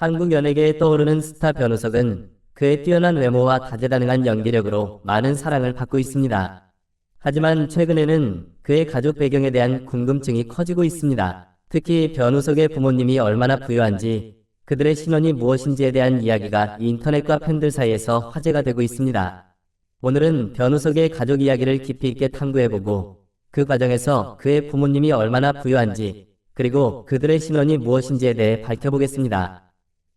한국 연예계에 떠오르는 스타 변우석은 그의 뛰어난 외모와 다재다능한 연기력으로 많은 사랑을 받고 있습니다. 하지만 최근에는 그의 가족 배경에 대한 궁금증이 커지고 있습니다. 특히 변우석의 부모님이 얼마나 부유한지 그들의 신원이 무엇인지에 대한 이야기가 인터넷과 팬들 사이에서 화제가 되고 있습니다. 오늘은 변우석의 가족 이야기를 깊이 있게 탐구해보고 그 과정에서 그의 부모님이 얼마나 부유한지 그리고 그들의 신원이 무엇인지에 대해 밝혀보겠습니다.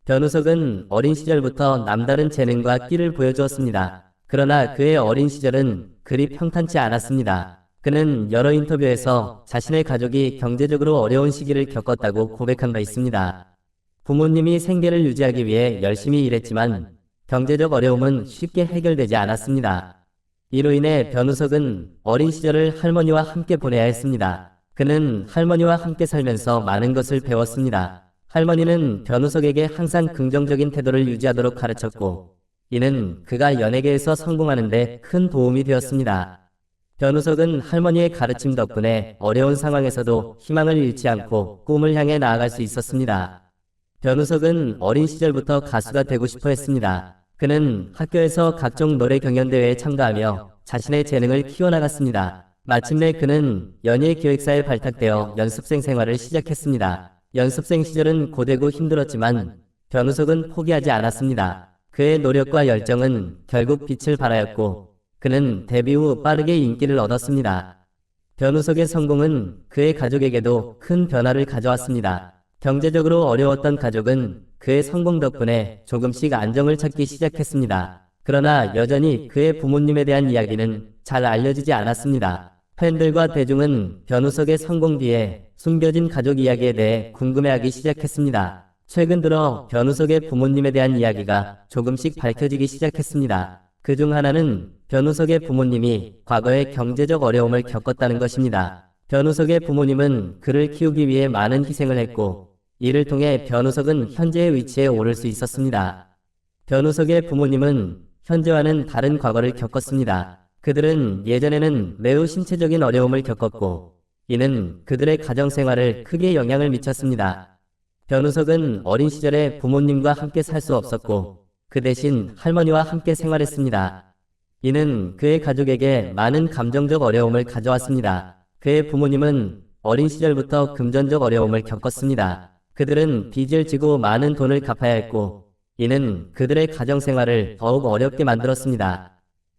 변우석은 어린 시절부터 남다른 재능과 끼를 보여주었습니다. 그러나 그의 어린 시절은 그리 평탄치 않았습니다. 그는 여러 인터뷰에서 자신의 가족이 경제적으로 어려운 시기를 겪었다고 고백한 바 있습니다. 부모님이 생계를 유지하기 위해 열심히 일했지만 경제적 어려움은 쉽게 해결되지 않았습니다. 이로 인해 변우석은 어린 시절을 할머니와 함께 보내야 했습니다. 그는 할머니와 함께 살면서 많은 것을 배웠습니다. 할머니는 변우석에게 항상 긍정적인 태도를 유지하도록 가르쳤고, 이는 그가 연예계에서 성공하는데 큰 도움이 되었습니다. 변우석은 할머니의 가르침 덕분에 어려운 상황에서도 희망을 잃지 않고 꿈을 향해 나아갈 수 있었습니다. 변우석은 어린 시절부터 가수가 되고 싶어 했습니다. 그는 학교에서 각종 노래 경연대회에 참가하며 자신의 재능을 키워나갔습니다. 마침내 그는 연예기획사에 발탁되어 연습생 생활을 시작했습니다. 연습생 시절은 고되고 힘들었지만 변우석은 포기하지 않았습니다. 그의 노력과 열정은 결국 빛을 발하였고 그는 데뷔 후 빠르게 인기를 얻었습니다. 변우석의 성공은 그의 가족에게도 큰 변화를 가져왔습니다. 경제적으로 어려웠던 가족은 그의 성공 덕분에 조금씩 안정을 찾기 시작했습니다. 그러나 여전히 그의 부모님에 대한 이야기는 잘 알려지지 않았습니다. 팬들과 대중은 변우석의 성공 뒤에 숨겨진 가족 이야기에 대해 궁금해하기 시작했습니다. 최근 들어 변우석의 부모님에 대한 이야기가 조금씩 밝혀지기 시작했습니다. 그 중 하나는 변우석의 부모님이 과거에 경제적 어려움을 겪었다는 것입니다. 변우석의 부모님은 그를 키우기 위해 많은 희생을 했고 이를 통해 변우석은 현재의 위치에 오를 수 있었습니다. 변우석의 부모님은 현재와는 다른 과거를 겪었습니다. 그들은 예전에는 매우 신체적인 어려움을 겪었고 이는 그들의 가정 생활을 크게 영향을 미쳤습니다. 변우석은 어린 시절에 부모님과 함께 살 수 없었고 그 대신 할머니와 함께 생활했습니다. 이는 그의 가족에게 많은 감정적 어려움을 가져왔습니다. 그의 부모님은 어린 시절부터 금전적 어려움을 겪었습니다. 그들은 빚을 지고 많은 돈을 갚아야 했고 이는 그들의 가정 생활을 더욱 어렵게 만들었습니다.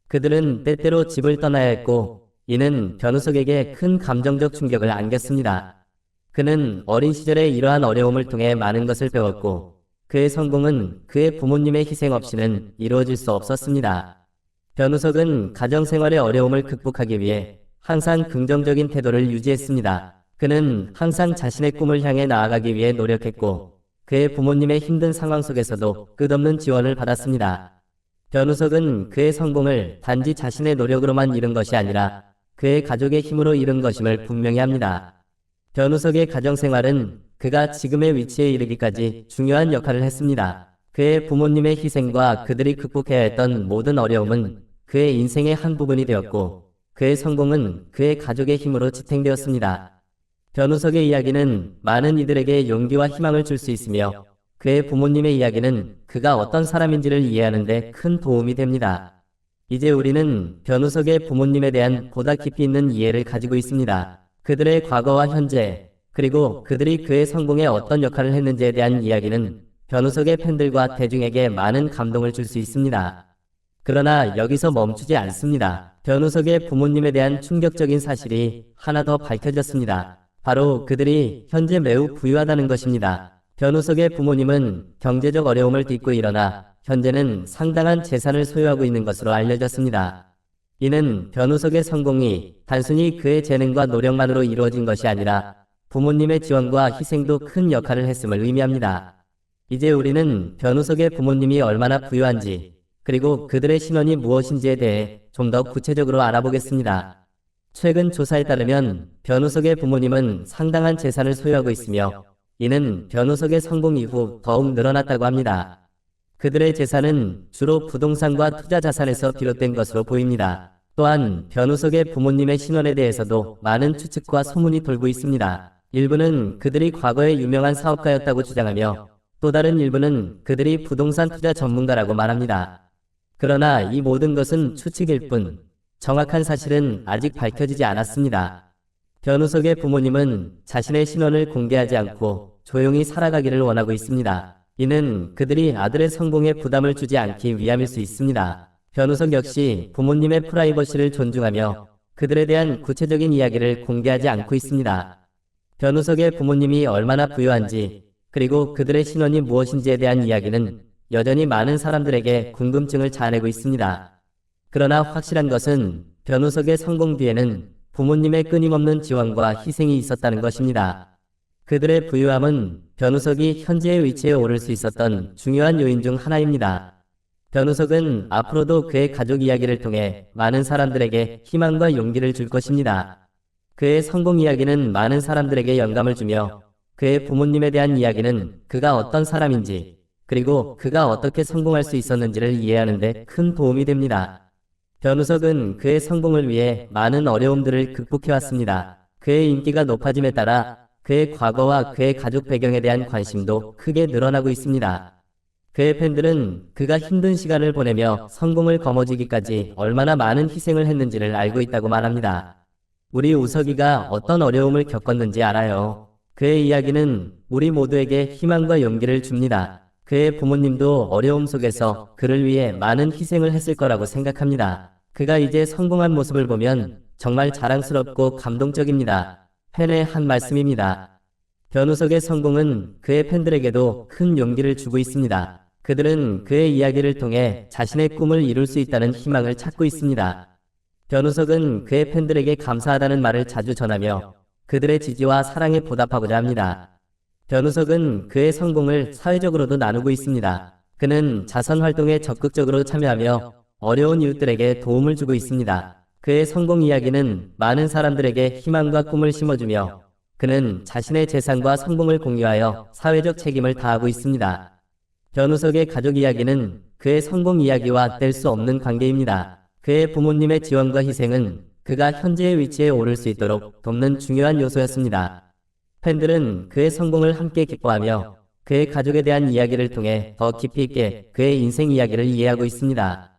그들은 때때로 집을 떠나야 했고 이는 변우석에게 큰 감정적 충격을 안겼습니다. 그는 어린 시절에 이러한 어려움을 통해 많은 것을 배웠고 그의 성공은 그의 부모님의 희생 없이는 이루어질 수 없었습니다. 변우석은 가정생활의 어려움을 극복하기 위해 항상 긍정적인 태도를 유지했습니다. 그는 항상 자신의 꿈을 향해 나아가기 위해 노력했고 그의 부모님의 힘든 상황 속에서도 끝없는 지원을 받았습니다. 변우석은 그의 성공을 단지 자신의 노력으로만 이룬 것이 아니라 그의 가족의 힘으로 이룬 것임을 분명히 합니다. 변우석의 가정생활은 그가 지금의 위치에 이르기까지 중요한 역할을 했습니다. 그의 부모님의 희생과 그들이 극복해야 했던 모든 어려움은 그의 인생의 한 부분이 되었고 그의 성공은 그의 가족의 힘으로 지탱되었습니다. 변우석의 이야기는 많은 이들에게 용기와 희망을 줄 수 있으며 그의 부모님의 이야기는 그가 어떤 사람인지를 이해하는 데 큰 도움이 됩니다. 이제 우리는 변우석의 부모님에 대한 보다 깊이 있는 이해를 가지고 있습니다. 그들의 과거와 현재, 그리고 그들이 그의 성공에 어떤 역할을 했는지에 대한 이야기는 변우석의 팬들과 대중에게 많은 감동을 줄 수 있습니다. 그러나 여기서 멈추지 않습니다. 변우석의 부모님에 대한 충격적인 사실이 하나 더 밝혀졌습니다. 바로 그들이 현재 매우 부유하다는 것입니다. 변우석의 부모님은 경제적 어려움을 딛고 일어나 현재는 상당한 재산을 소유하고 있는 것으로 알려졌습니다. 이는 변우석의 성공이 단순히 그의 재능과 노력만으로 이루어진 것이 아니라 부모님의 지원과 희생도 큰 역할을 했음을 의미합니다. 이제 우리는 변우석의 부모님이 얼마나 부유한지 그리고 그들의 신원이 무엇인지에 대해 좀 더 구체적으로 알아보겠습니다. 최근 조사에 따르면 변우석의 부모님은 상당한 재산을 소유하고 있으며 이는 변우석의 성공 이후 더욱 늘어났다고 합니다. 그들의 재산은 주로 부동산과 투자 자산에서 비롯된 것으로 보입니다. 또한 변우석의 부모님의 신원에 대해서도 많은 추측과 소문이 돌고 있습니다. 일부는 그들이 과거에 유명한 사업가였다고 주장하며 또 다른 일부는 그들이 부동산 투자 전문가라고 말합니다. 그러나 이 모든 것은 추측일 뿐 정확한 사실은 아직 밝혀지지 않았습니다. 변우석의 부모님은 자신의 신원을 공개하지 않고 조용히 살아가기를 원하고 있습니다. 이는 그들이 아들의 성공에 부담을 주지 않기 위함일 수 있습니다. 변우석 역시 부모님의 프라이버시를 존중하며 그들에 대한 구체적인 이야기를 공개하지 않고 있습니다. 변우석의 부모님이 얼마나 부유한지 그리고 그들의 신원이 무엇인지에 대한 이야기는 여전히 많은 사람들에게 궁금증을 자아내고 있습니다. 그러나 확실한 것은 변우석의 성공 뒤에는 부모님의 끊임없는 지원과 희생이 있었다는 것입니다. 그들의 부유함은 변우석이 현재의 위치에 오를 수 있었던 중요한 요인 중 하나입니다. 변우석은 앞으로도 그의 가족 이야기를 통해 많은 사람들에게 희망과 용기를 줄 것입니다. 그의 성공 이야기는 많은 사람들에게 영감을 주며 그의 부모님에 대한 이야기는 그가 어떤 사람인지 그리고 그가 어떻게 성공할 수 있었는지를 이해하는 데 큰 도움이 됩니다. 변우석은 그의 성공을 위해 많은 어려움들을 극복해왔습니다. 그의 인기가 높아짐에 따라 그의 과거와 그의 가족 배경에 대한 관심도 크게 늘어나고 있습니다. 그의 팬들은 그가 힘든 시간을 보내며 성공을 거머쥐기까지 얼마나 많은 희생을 했는지를 알고 있다고 말합니다. 우리 우석이가 어떤 어려움을 겪었는지 알아요. 그의 이야기는 우리 모두에게 희망과 용기를 줍니다. 그의 부모님도 어려움 속에서 그를 위해 많은 희생을 했을 거라고 생각합니다. 그가 이제 성공한 모습을 보면 정말 자랑스럽고 감동적입니다. 팬의 한 말씀입니다. 변우석의 성공은 그의 팬들에게도 큰 용기를 주고 있습니다. 그들은 그의 이야기를 통해 자신의 꿈을 이룰 수 있다는 희망을 찾고 있습니다. 변우석은 그의 팬들에게 감사하다는 말을 자주 전하며 그들의 지지와 사랑에 보답하고자 합니다. 변우석은 그의 성공을 사회적으로도 나누고 있습니다. 그는 자선 활동에 적극적으로 참여하며 어려운 이웃들에게 도움을 주고 있습니다. 그의 성공 이야기는 많은 사람들에게 희망과 꿈을 심어주며 그는 자신의 재산과 성공을 공유하여 사회적 책임을 다하고 있습니다. 변우석의 가족 이야기는 그의 성공 이야기와 뗄 수 없는 관계입니다. 그의 부모님의 지원과 희생은 그가 현재의 위치에 오를 수 있도록 돕는 중요한 요소였습니다. 팬들은 그의 성공을 함께 기뻐하며 그의 가족에 대한 이야기를 통해 더 깊이 있게 그의 인생 이야기를 이해하고 있습니다.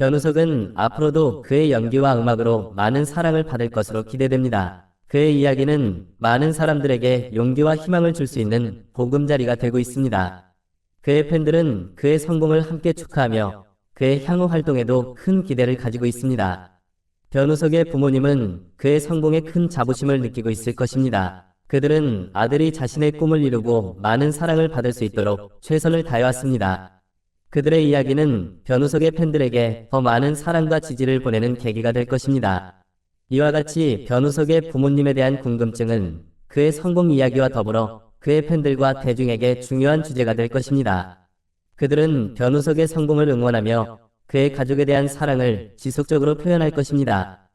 변우석은 앞으로도 그의 연기와 음악으로 많은 사랑을 받을 것으로 기대됩니다. 그의 이야기는 많은 사람들에게 용기와 희망을 줄 수 있는 보금자리가 되고 있습니다. 그의 팬들은 그의 성공을 함께 축하하며 그의 향후 활동에도 큰 기대를 가지고 있습니다. 변우석의 부모님은 그의 성공에 큰 자부심을 느끼고 있을 것입니다. 그들은 아들이 자신의 꿈을 이루고 많은 사랑을 받을 수 있도록 최선을 다해왔습니다. 그들의 이야기는 변우석의 팬들에게 더 많은 사랑과 지지를 보내는 계기가 될 것입니다. 이와 같이 변우석의 부모님에 대한 궁금증은 그의 성공 이야기와 더불어 그의 팬들과 대중에게 중요한 주제가 될 것입니다. 그들은 변우석의 성공을 응원하며 그의 가족에 대한 사랑을 지속적으로 표현할 것입니다.